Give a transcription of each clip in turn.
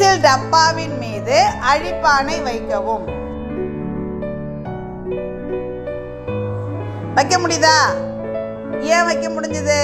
Pencil டப்பாவின் மீது அழிப்பானை வைக்கவும். வைக்க முடியுதா? ஏன் வைக்க முடிஞ்சது?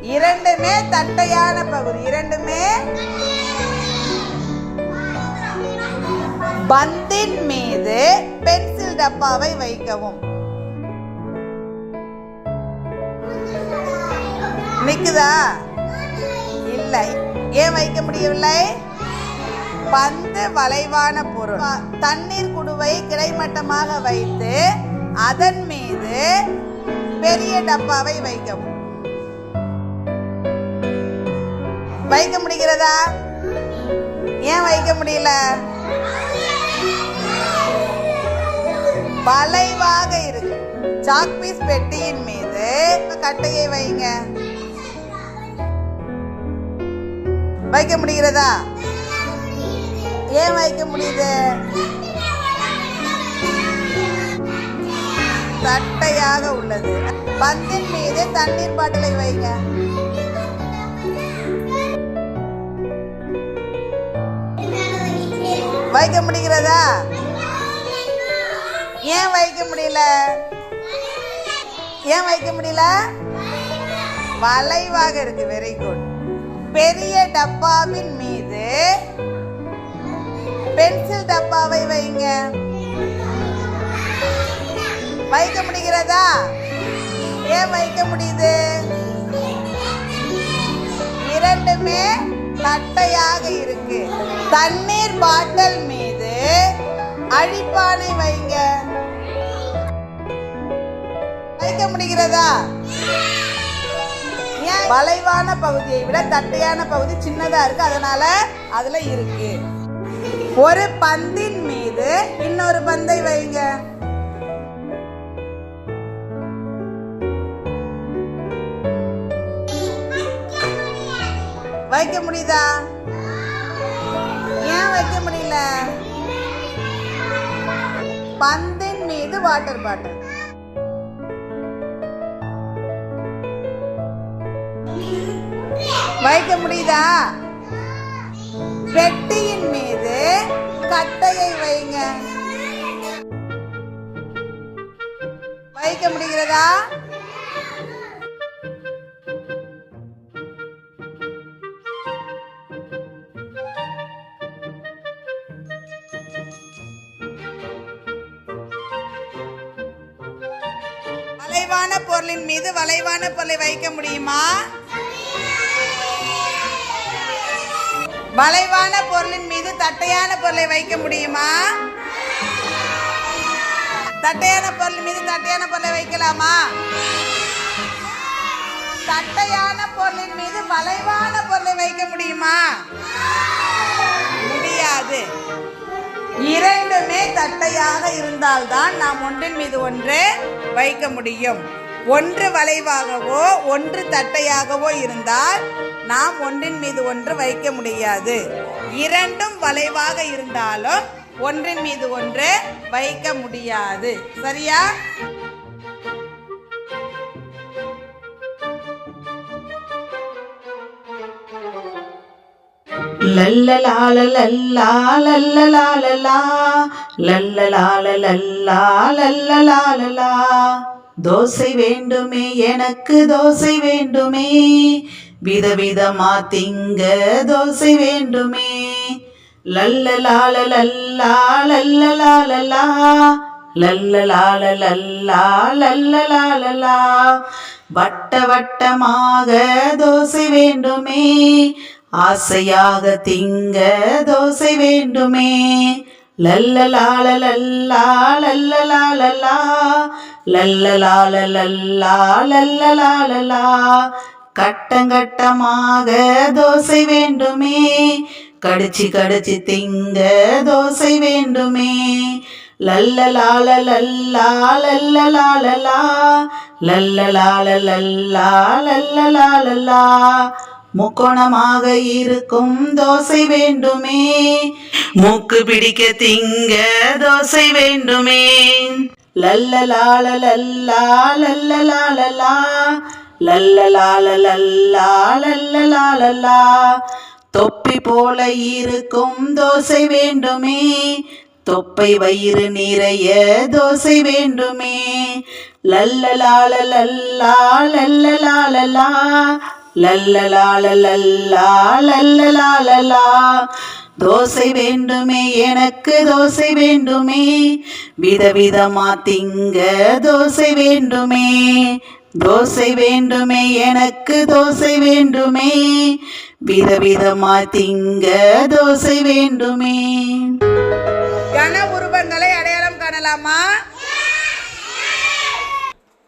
இரண்டுமே தட்டையான பகுதி. இரண்டுமே பந்தின் மீது பென்சில் டப்பாவை வைக்கவும். நிக்குதா? இல்லை. ஏன் வைக்க முடியவில்லை? பந்து வளைவான பொருள். தண்ணீர் குடுவை கிடைமட்டமாக வைத்து அதன் மீது பெரிய டப்பாவை வைக்கவும். வைக்க முடிகிறதா? ஏன் வைக்க முடியல? வளைவாக இருக்கு. சாக்பீஸ் பெட்டியின் மீது கட்டையை வைங்க. வைக்க முடிகிறதா? ஏன் வைக்க முடியுது? தட்டையாக உள்ளது. பந்தின் மீது தண்ணீர் பாட்டிலை வைங்க. வைக்க முடிகிறதா? ஏன் வைக்க முடியல? ஏன் வைக்க முடியல? வளைவாக இருக்கு. வெரி குட் பெரிய டப்பாவின் மீது பென்சில் டப்பாவை வைங்க. வைக்க முடிகிறதா? ஏன் வைக்க முடியுது? இரண்டுமே தட்டையாக இருக்கு. தண்ணீர் பாட்டில் மீது அழிப்பானை வைங்க. வைக்க முடிகிறதா? வளைவான பகுதியை விட தட்டையான பகுதி சின்னதா இருக்கு. அதனால அதுல இருக்கு. ஒரு பந்தின் மீது இன்னொரு பந்தை வைங்க. வைக்க முடியுதா? ஏன் வைக்க முடியல? பந்தின் மீது வாட்டர் பாட்டில். வைக்க முடியுதா? பெட்டியின் மீது கட்டையை வைங்க. வைக்க முடிகிறதா? வளைவான பொருளின் மீது வளைவான பொருளை வைக்க முடியுமா? வளைவான பொருளின் மீது தட்டையான பொருளை வைக்க முடியுமா? தட்டையான பொருள் மீது தட்டையான பொருளை வைக்கலாமா? தட்டையான பொருளின் மீது வளைவான பொருளை வைக்க முடியுமா? முடியாது. இரண்டுமே தட்டையாக இருந்தால்தான் நாம் ஒன்றின் மீது ஒன்று வைக்க முடியும். ஒன்று வளைவாகவோ ஒன்று தட்டையாகவோ இருந்தால் நாம் ஒன்றின் மீது ஒன்று வைக்க முடியாது. இரண்டும் வளைவாக இருந்தாலும் ஒன்றின் மீது ஒன்று வைக்க முடியாது. சரியா? தோசை வேண்டுமே எனக்கு தோசை வேண்டுமே விதவிதமா திங்க தோசை வேண்டுமே. லல்லலாலலல்லா, லல்லா லல்ல லாலலா வட்ட வட்டமாக தோசை வேண்டுமே. ஆசையாக திங்க தோசை வேண்டுமே. லல்லலாலலல்லா லல்லலாலலா. லல்லலாலலல்லா லல்லலாலலா. கட்டங்கட்டமாக தோசை வேண்டுமே. கடிச்சு கடிச்சு திங்க தோசை வேண்டுமே. லல்லலாலலல்லா லல்லலாலலா லல்ல லாலலா முக்கோணமாக இருக்கும் தோசை வேண்டுமே. மூக்கு பிடிக்க திங்க தோசை வேண்டுமே. லல்ல லால லல்லா லல்ல லாலலா லல்லலாலல்லா தொப்பி போல இருக்கும் தோசை வேண்டுமே. தொப்பை வயிறு நிறைய தோசை வேண்டுமே. லல்லலாலலல்லா லல்லலாலலா லல்லலாலலல்லா லல்லலாலல்லா தோசை வேண்டுமே எனக்கு தோசை வேண்டுமே. விதவிதமா திங்க தோசை வேண்டுமே. தோசை வேண்டுமே எனக்கு தோசை வேண்டுமே. விதவிதமா திங்க தோசை வேண்டுமே. கன உருவங்களை அடையாளம் காணலாமா?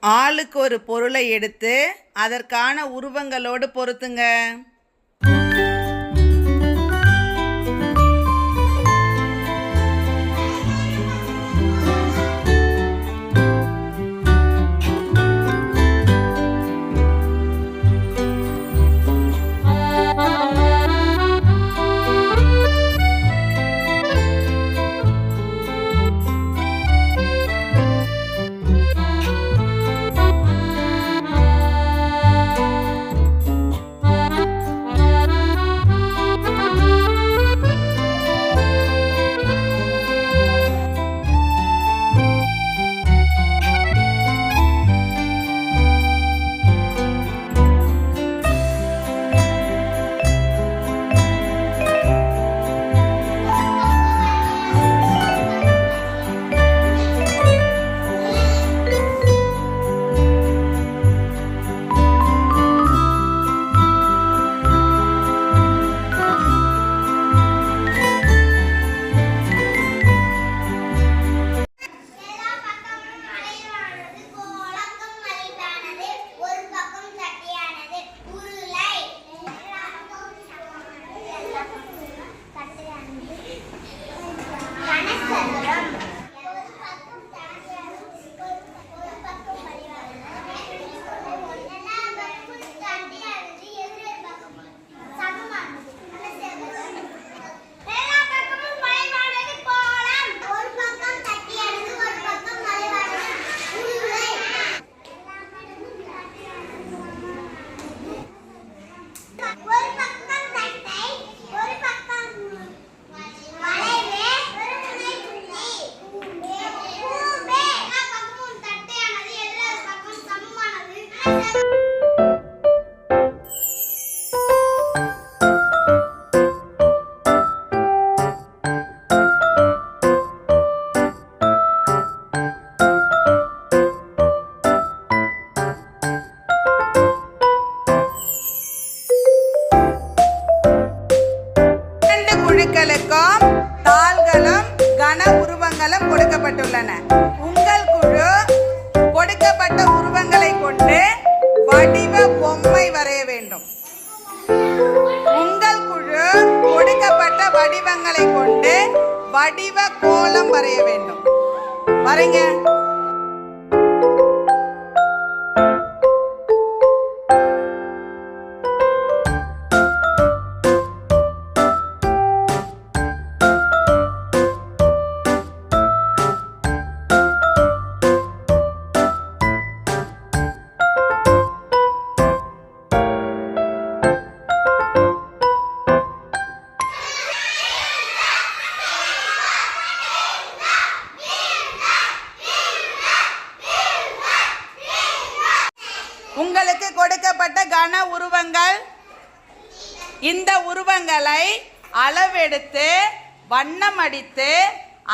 ஆளுக்கு ஒரு பொருளை எடுத்து அதற்கான உருவங்களோடு பொருத்துங்க. எடுத்து வண்ணம் அடித்து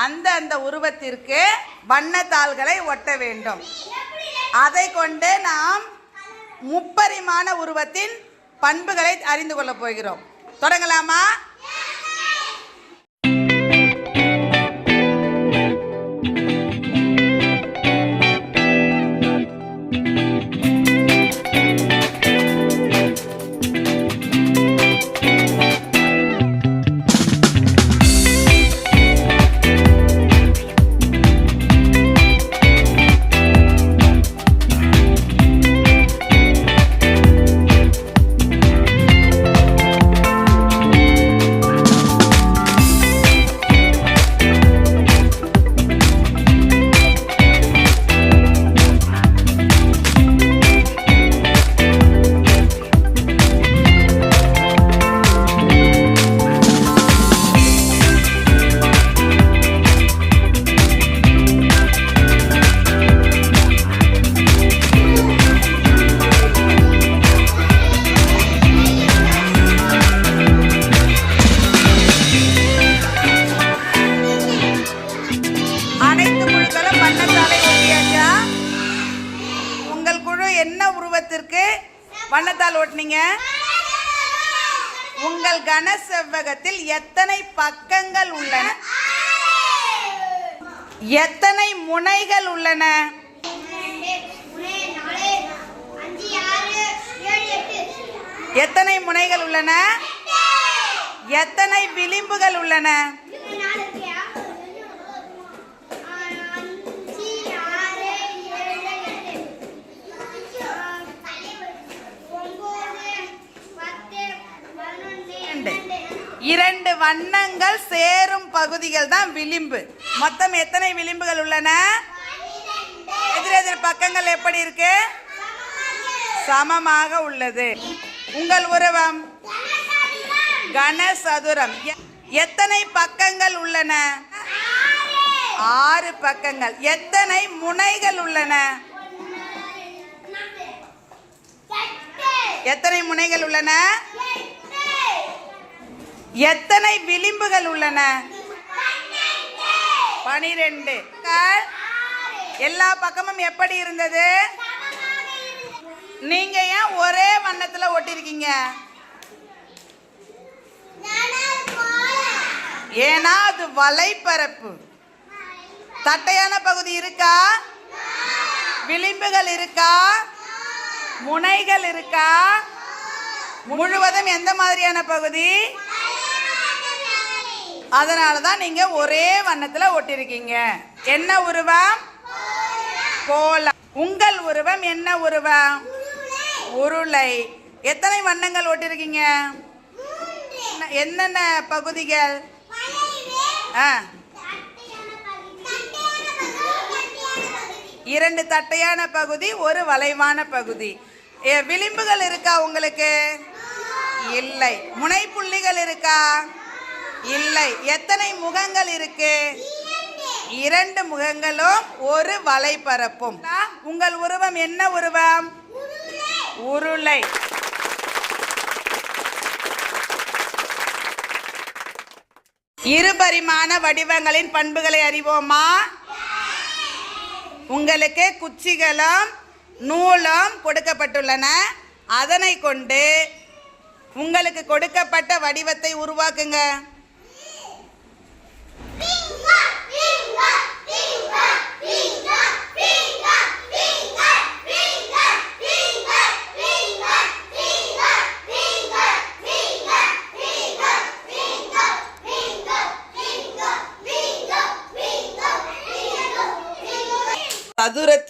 அந்த அந்த உருவத்திற்கு வண்ணத்தாள்களை ஒட்ட வேண்டும். அதை கொண்டு நாம் முப்பரிமாண உருவத்தின் பண்புகளை அறிந்து கொள்ளப் போகிறோம். தொடங்கலாமா? புத்தகத்தில் எத்தனை பக்கங்கள் உள்ளன? எத்தனை முனைகள் உள்ளன? எத்தனை முனைகள் உள்ளன? எத்தனை விளிம்புகள் உள்ளன? இரண்டு வண்ணங்கள் சேரும் பகுதிகள் தான் விளிம்பு. மொத்தம் எத்தனை விளிம்புகள் உள்ளன? எதிரெதிர் பக்கங்கள் எப்படி இருக்கு? சமமாக உள்ளது. உங்கள் உருவம்? கனசதுரம். எத்தனை பக்கங்கள் உள்ளன? ஆறு பக்கங்கள். எத்தனை முனைகள் உள்ளன? எத்தனை முனைகள் உள்ளன? எத்தனை விளிம்புகள் உள்ளன? பனிரெண்டு. எல்லா பக்கமும் எப்படி இருந்தது? நீங்க ஏன் ஒரே வண்ணத்துல ஒட்டிருக்கீங்க? ஏன்னா அது வலைப்பரப்பு. தட்டையான பகுதி இருக்கா? விளிம்புகள் இருக்கா? முனைகள் இருக்கா? முழுவதும் எந்த மாதிரியான பகுதி? அதனால தான் நீங்கள் ஒரே வண்ணத்தில் ஒட்டிருக்கீங்க. என்ன உருவம்? கோலம். உங்கள் உருவம் என்ன உருவம்? உருளை. எத்தனை வண்ணங்கள் ஒட்டிருக்கீங்க? என்ன- என்னென்ன பகுதிகள்? ஆ. இரண்டு தட்டையான பகுதி ஒரு வளைவான பகுதி. ஏ, விளிம்புகள் இருக்கா உங்களுக்கு? இல்லை. முனைப்புள்ளிகள் இருக்கா? இல்லை. எத்தனை முகங்கள் இருக்கு? இரண்டு முகங்களும் ஒரு வலைபரப்பும் உங்கள் உருவம் என்ன உருவம்? உருளை. இருபரிமாண வடிவங்களின் பண்புகளை அறிவோமா? உங்களுக்கு குச்சிகளும் நூலும் கொடுக்கப்பட்டுள்ளன. அதனை கொண்டு உங்களுக்கு கொடுக்கப்பட்ட வடிவத்தை உருவாக்குங்க.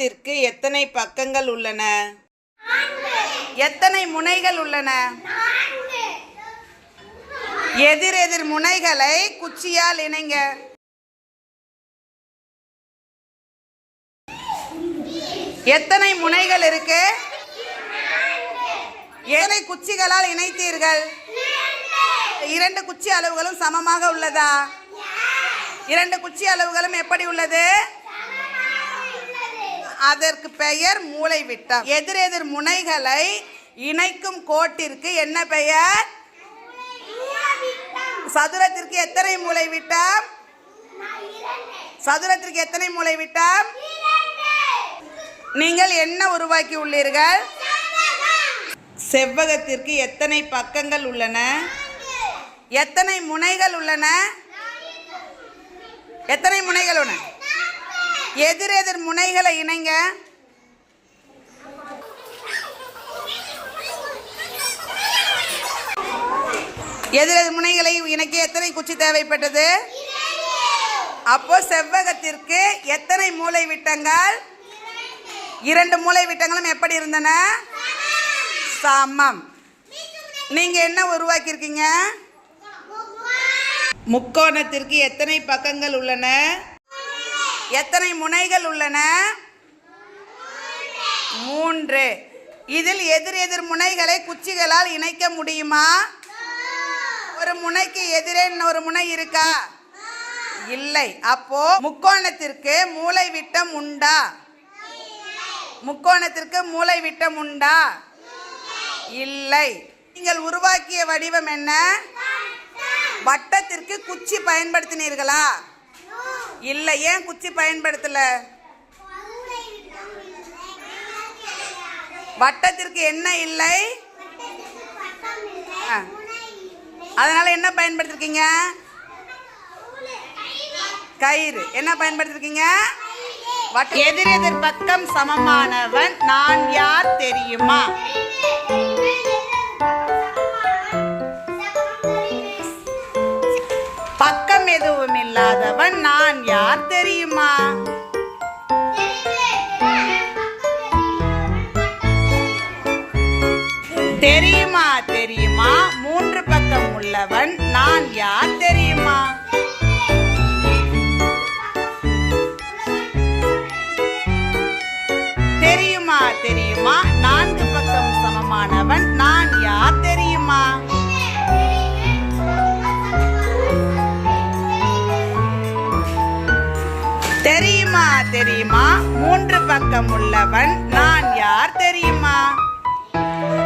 சதுரத்திற்கு எத்தனை பக்கங்கள் உள்ளன? எத்தனை முனைகள் உள்ளன? எதிரெதிர் முனைகளை குச்சியால் இணைங்க. எத்தனை முனைகள் இருக்கு? ஏழை குச்சிகளால் இணைத்தீர்கள்? இரண்டு குச்சி அளவுகளும் சமமாக உள்ளதா? இரண்டு குச்சி அளவுகளும் எப்படி உள்ளது? அதற்கு பெயர் மூலைவிட்டம். எதிரெதிர் முனைகளை இணைக்கும் கோட்டிற்கு என்ன பெயர்? சதுரத்திற்கு எத்தனை மூலைவிட்டம்? சதுரத்திற்கு எத்தனை மூலைவிட்டம்? நீங்கள் என்ன உருவாக்கி உள்ளீர்கள்? செவ்வகத்திற்கு எத்தனை பக்கங்கள் உள்ளன? எத்தனை முனைகள் உள்ளன? எத்தனை முனைகள் உள்ளன? எதிரெதிர் முனைகளை இணைங்க. எதிரெதிர் முனைகளை இணைக்க எத்தனை குச்சி தேவைப்பட்டது? அப்போ செவ்வகத்திற்கு எத்தனை மூலை விட்டங்கள்? இரண்டு மூலை விட்டங்களும் எப்படி இருந்தன? சமம். நீங்க என்ன உருவாக்கியிருக்கீங்க? முக்கோணத்திற்கு எத்தனை பக்கங்கள் உள்ளன? எத்தனை முனைகள் உள்ளன? மூன்று. இதில் எதிர் எதிர் முனைகளை குச்சிகளால் இணைக்க முடியுமா? ஒரு முனைக்கு எதிரே இன்னொரு முனை இருக்கா? இல்லை. அப்போ முக்கோணத்திற்கு மூலை விட்டம் உண்டா? முக்கோணத்திற்கு மூளை விட்டம் உண்டா? இல்லை. நீங்கள் உருவாக்கிய வடிவம் என்ன? வட்டத்திற்கு குச்சி பயன்படுத்தினீர்களா? இல்லை ஏன் குச்சி பயன்படுத்தலை? வட்டத்திற்கு என்ன இல்லை? அதனால என்ன பயன்படுத்திருக்கீங்க? கயிறு. என்ன பயன்படுத்திருக்கீங்க? எதிரெதிர் பக்கம் சமமானவன். நான் யார் தெரியுமா? அல்லாதவன் நான் யார் தெரியுமா? தெரியுமா தெரியுமா? மூன்று பக்கம் உள்ளவன் நான் யார் மூன்று பக்கம் உள்ளவன் நான் யார் தெரியுமா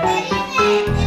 தெரியுமா?